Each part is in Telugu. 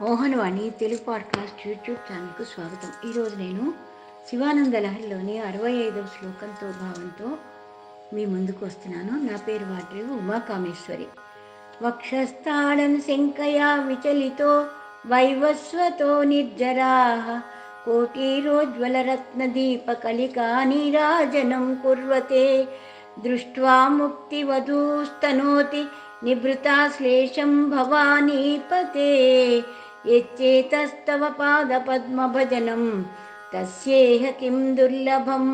మోహనవాణి తెలుగు పాడ్కాస్ట్ యూట్యూబ్ ఛానల్కు స్వాగతం. ఈరోజు నేను శివానంద లహరిలోని అరవై ఐదవ శ్లోకంతో భావంతో మీ ముందుకు వస్తున్నాను. నా పేరు వాడ్రి ఉమాకామేశ్వరి వక్షస్థాళం శంకయా విచలితో వైవస్వతో నిర్జరా. కోటీరోజ్వలరత్నదీపకలికా నీరాజనం కుర్వతే. దృష్ట్వా ముక్తివధూస్తనోతి నిభృతాశ్లేషం భవానీపతే. యచ్చేతస్తవ పాదపద్మభజనం. తస్యేహ కిం దుర్లభం.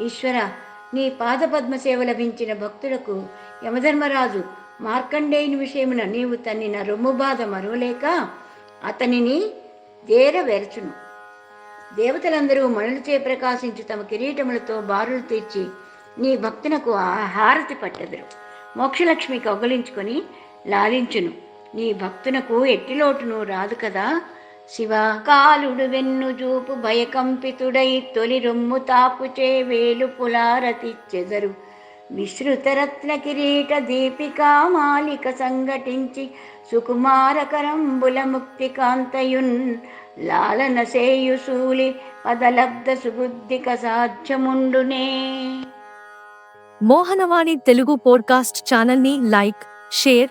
ఈశ్వర నీ పాదపద్మ సేవ లభించిన భక్తులకు యమధర్మరాజు మార్కండేయుని విషయమున నీవు తన్నిన రొమ్ము బాధ మరువలేక అతనిని దేరవెరచును దేవతలందరూ మణులచే ప్రకాశించి తమ కిరీటములతో బారులు తీర్చి నీ భక్తునకు ఆ హారతి పట్టెదరు. మోక్షలక్ష్మి కౌగలించుకొని లాలించును. నీ భక్తునకు ఎట్టిలోటును రాదు కదా. శివ కాలుడు వెన్ను చూపు భయకంపితుడై తొలి రొమ్ము తాపుచే వేలు పులారతి చెదరు విశ్రుతరత్న కిరీట దీపికా మాలిక సంఘటించి సుకుమారకరంబుల ముక్తి కాంతయున్ లాలన సేయుసూలి పదలబ్ధ సుబుద్ధిక సాధ్యముండునే మోహనవాణి తెలుగు పోడ్కాస్ట్ ఛానల్ని లైక్ షేర్